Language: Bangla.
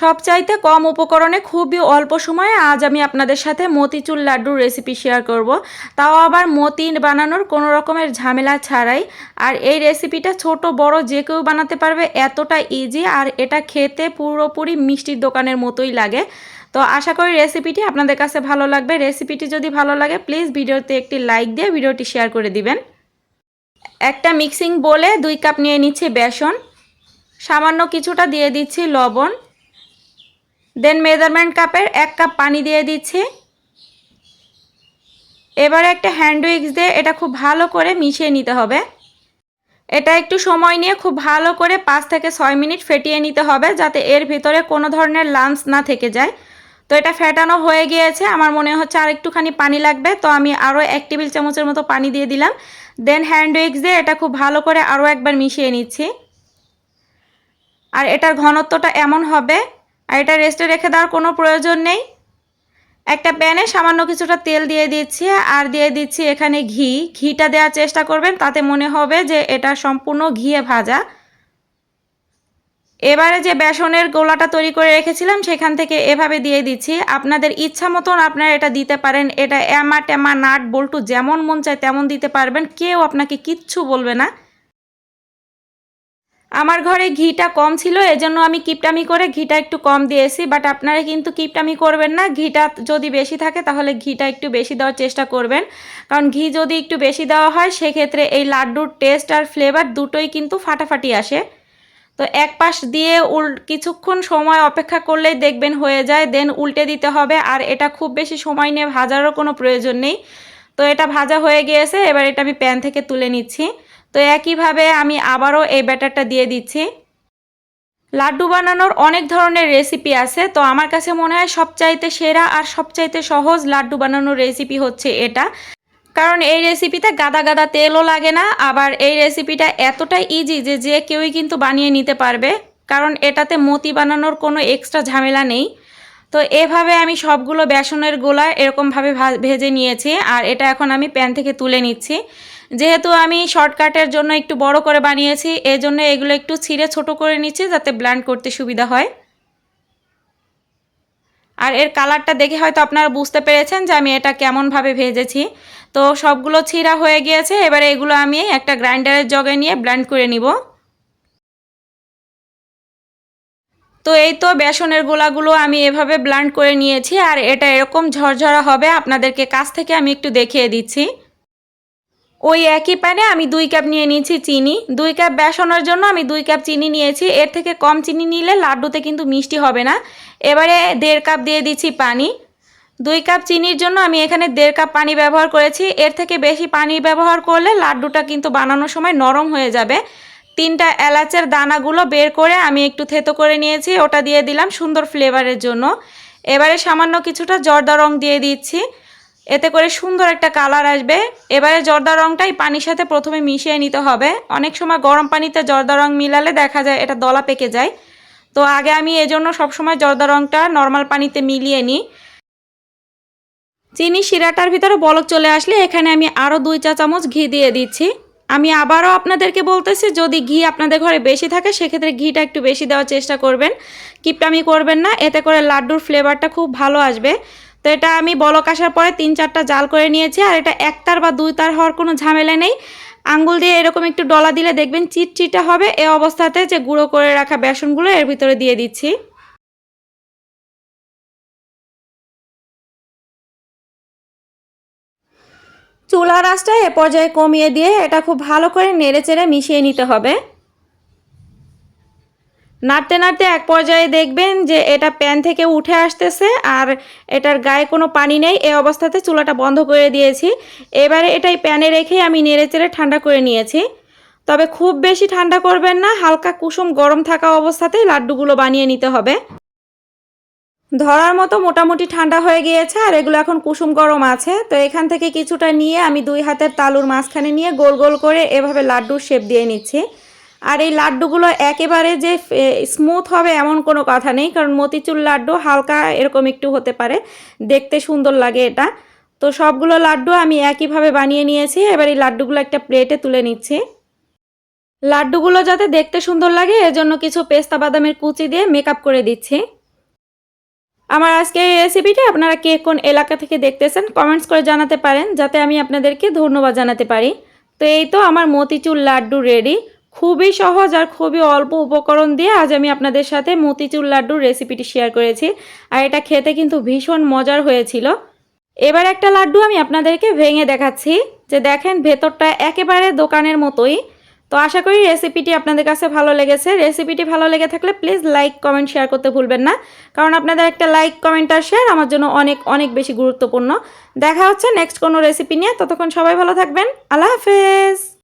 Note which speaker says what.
Speaker 1: সবচাইতে কম উপকরণে খুবই অল্প সময়ে আজ আমি আপনাদের সাথে মতিচুর লাড্ডুর রেসিপি শেয়ার করব। তাও আবার মতি বানানোর কোনো রকমের ঝামেলা ছাড়াই। আর এই রেসিপিটা ছোট, বড় যে কেউ বানাতে পারবে এতটা ইজি আর এটা খেতে পুরোপুরি মিষ্টির দোকানের মতোই লাগে। তো আশা করি রেসিপিটি আপনাদের কাছে ভালো লাগবে। রেসিপিটি যদি ভালো লাগে প্লিজ ভিডিওতে একটি লাইক দিয়ে ভিডিওটি শেয়ার করে দিবেন। একটা মিক্সিং বলে দুই কাপ নিয়ে নিচ্ছি বেসন। সামান্য কিছুটা দিয়ে দিচ্ছি লবণ। দেন মেজারমেন্ট কাপের এক কাপ পানি দিয়ে দিচ্ছি। এবারে একটা হ্যান্ড উইক্স দিয়ে এটা খুব ভালো করে মিশিয়ে নিতে হবে। এটা একটু সময় নিয়ে খুব ভালো করে পাঁচ থেকে ছয় মিনিট ফেটিয়ে নিতে হবে যাতে এর ভিতরে কোনো ধরনের লাঞ্চ না থেকে যায়। তো এটা ফেটানো হয়ে গিয়েছে, আমার মনে হচ্ছে আর একটুখানি পানি লাগবে, তো আমি আরও এক টেবিল চামচের মতো পানি দিয়ে দিলাম। দেন হ্যান্ড উইক্স দিয়ে এটা খুব ভালো করে আরও একবার মিশিয়ে নিচ্ছি। আর এটার ঘনত্বটা এমন হবে আর এটা রেস্টে রেখে দেওয়ার কোনো প্রয়োজন নেই। একটা প্যানে সামান্য কিছুটা তেল দিয়ে দিচ্ছি আর দিয়ে দিচ্ছি এখানে ঘি। ঘিটা দেওয়ার চেষ্টা করবেন, তাতে মনে হবে যে এটা সম্পূর্ণ ঘিয়ে ভাজা। এবারে যে বেসনের গোলাটা তৈরি করে রেখেছিলাম, সেখান থেকে এভাবে দিয়ে দিচ্ছি। আপনাদের ইচ্ছা মতন আপনারা এটা দিতে পারেন। এটা এমা টেমা নাট, বল্টু যেমন মন চায় তেমন দিতে পারবেন। কেউ আপনাকে কিচ্ছু বলবে না। আমার ঘরে ঘিটা কম ছিল, এজন্য আমি কিপটামি করে ঘিটা একটু কম দিয়েছি বাট আপনারা কিন্তু কিপটামি করবেন না। ঘিটা যদি বেশি থাকে, তাহলে ঘিটা একটু বেশি দেওয়ার চেষ্টা করবেন। কারণ ঘি যদি একটু বেশি দেওয়া হয়, সেক্ষেত্রে এই লাড্ডুর টেস্ট আর ফ্লেভার দুটোই কিন্তু ফাটাফাটি আসে। তো এক পাশ দিয়ে উল, কিছুক্ষণ সময় অপেক্ষা করলেই দেখবেন হয়ে যায় দেন উল্টে দিতে হবে। আর এটা খুব বেশি সময় নিয়ে ভাজারও কোনো প্রয়োজন নেই। তো এটা ভাজা হয়ে গিয়েছে, এবার এটা আমি প্যান থেকে তুলে নিচ্ছি। তো একইভাবে আমি আবারও এই ব্যাটারটা দিয়ে দিচ্ছি। লাড্ডু বানানোর অনেক ধরনের রেসিপি আছে, তো আমার কাছে মনে হয় সবচাইতে সেরা আর সবচাইতে সহজ লাড্ডু বানানোর রেসিপি হচ্ছে এটা। কারণ এই রেসিপিতে গাদা গাদা তেলও লাগে না, আবার এই রেসিপিটা এতটাই ইজি যে যে কেউই কিন্তু বানিয়ে নিতে পারবে, কারণ এটাতে মতি বানানোর কোনো এক্সট্রা ঝামেলা নেই। তো এভাবে আমি সবগুলো বেসনের গোলা এরকমভাবে ভেজে নিয়েছি, আর এটা এখন আমি প্যান থেকে তুলে নিচ্ছি। যেহেতু আমি শর্টকাটের জন্য একটু বড় করে বানিয়েছি, এজন্য এগুলো একটু ছিঁড়ে ছোট করে নিচ্ছি যাতে ব্ল্যান্ড করতে সুবিধা হয়। আর এর কালারটা দেখে হয়তো আপনারা বুঝতে পেরেছেন যে আমি এটা কেমনভাবে ভেজেছি। তো সবগুলো ছিঁড়া হয়ে গিয়েছে, এবারে এগুলো আমি একটা গ্রাইন্ডারের জগে নিয়ে ব্ল্যান্ড করে নিব। তো এই তো বেসনের গোলাগুলো আমি এভাবে ব্লান্ড করে নিয়েছি, আর এটা এরকম ঝরঝরা হবে, আপনাদেরকে কাছ থেকে আমি একটু দেখিয়ে দিচ্ছি। ওই একই প্যানে আমি দুই কাপ নিয়ে নিয়েছি চিনি। দুই কাপ বেসনের জন্য আমি দুই কাপ চিনি নিয়েছি। এর থেকে কম চিনি নিলে লাড্ডুতে কিন্তু মিষ্টি হবে না। এবারে দেড় কাপ দিয়ে দিচ্ছি পানি। দুই কাপ চিনির জন্য আমি এখানে দেড় কাপ পানি ব্যবহার করেছি। এর থেকে বেশি পানি ব্যবহার করলে লাড্ডুটা কিন্তু বানানোর সময় নরম হয়ে যাবে। তিনটা এলাচের দানাগুলো বের করে আমি একটু থেতো করে নিয়েছি। ওটা দিয়ে দিলাম সুন্দর ফ্লেভারের জন্য। এবারে সামান্য কিছুটা জর্দা রং দিয়ে দিচ্ছি। এতে করে সুন্দর একটা কালার আসবে। এবারে জর্দা রংটাই পানির সাথে প্রথমে মিশিয়ে নিতে হবে। অনেক সময় গরম পানিতে জর্দা রং মিলালে দেখা যায় এটা দলা পেকে যায়। তো আগে আমি এজন্য সবসময় জর্দা রংটা নর্মাল পানিতে মিলিয়ে নিই। চিনি শিরাটার ভিতরে বলক চলে আসলে এখানে আমি আরও দুই চা চামচ ঘি দিয়ে দিচ্ছি। আমি আবারও আপনাদেরকে বলতেছি, যদি ঘি আপনাদের ঘরে বেশি থাকে, সেক্ষেত্রে ঘিটা একটু বেশি দেওয়ার চেষ্টা করবেন। কিপটামি করবেন না, এতে করে লাড্ডুর ফ্লেভারটা খুব ভালো আসবে। এটা আমি বলক আসার পরে তিন চারটা জাল করে নিয়েছি, আর এটা একতার বা দুই তার হওয়ার কোনো ঝামেলা নেই। আঙ্গুল দিয়ে এরকম একটু ডলা দিলে দেখবেন চিটচিটা হবে, এ অবস্থাতে যে গুঁড়ো করে রাখা বেসনগুলো এর ভিতরে দিয়ে দিচ্ছি। চুলা রাসটা এ পর্যায়ে কমিয়ে দিয়ে এটা খুব ভালো করে নেড়ে চেড়ে মিশিয়ে নিতে হবে। নাড়তে নাড়তে এক পর্যায়ে দেখবেন যে এটা প্যান থেকে উঠে আসতেছে আর এটার গায়ে কোনো পানি নেই। এই অবস্থাতে চুলাটা বন্ধ করে দিয়েছি। এবারে এটাই প্যানে রেখে আমি নেড়ে চেড়ে ঠান্ডা করে নিয়েছি। তবে খুব বেশি ঠান্ডা করবেন না, হালকা কুসুম গরম থাকা অবস্থাতেই লাড্ডুগুলো বানিয়ে নিতে হবে। ধরার মতো মোটামুটি ঠান্ডা হয়ে গিয়েছে আর এগুলো এখন কুসুম গরম আছে। তো এখান থেকে কিছুটা নিয়ে আমি দুই হাতের তালুর মাঝখানে নিয়ে গোল গোল করে এভাবে লাড্ডুর শেপ দিয়ে নিচ্ছি। আর এই লাড্ডুগুলো একেবারে যে স্মুথ হবে এমন কোনো কথা নেই, কারণ মতিচুর লাড্ডু হালকা এরকম একটু হতে পারে। দেখতে সুন্দর লাগে এটা। তো সবগুলো লাড্ডু আমি একইভাবে বানিয়ে নিয়েছি। এবার এই লাড্ডুগুলো একটা প্লেটে তুলে নিচ্ছি। লাড্ডুগুলো যাতে দেখতে সুন্দর লাগে, এজন্য কিছু পেস্তা বাদামের কুচি দিয়ে মেকআপ করে দিচ্ছি। আমার আজকে এই রেসিপিটা আপনারা কে কোন এলাকা থেকে দেখতেছেন কমেন্টস করে জানাতে পারেন, যাতে আমি আপনাদেরকে ধন্যবাদ জানাতে পারি। তো এই তো আমার মতিচুর লাড্ডু রেডি খুবই সহজ আর খুবই অল্প উপকরণ দিয়ে আজ আমি আপনাদের সাথে মতিচুর লাড্ডুর রেসিপিটি শেয়ার করেছি। আর এটা খেতে কিন্তু ভীষণ মজার হয়েছিল। এবার একটা লাড্ডু আমি আপনাদেরকে ভেঙে দেখাচ্ছি। যে দেখেন, ভেতরটা একেবারে দোকানের মতোই। তো আশা করি রেসিপিটি আপনাদের কাছে ভালো লেগেছে। রেসিপিটি ভালো লেগে থাকলে প্লিজ লাইক কমেন্ট শেয়ার করতে ভুলবেন না। কারণ আপনাদের একটা লাইক কমেন্ট আর শেয়ার আমার জন্য অনেক অনেক বেশি গুরুত্বপূর্ণ। দেখা হচ্ছে নেক্সট কোনো রেসিপি নিয়ে। ততক্ষণ সবাই ভালো থাকবেন। আল্লাহ হাফেজ!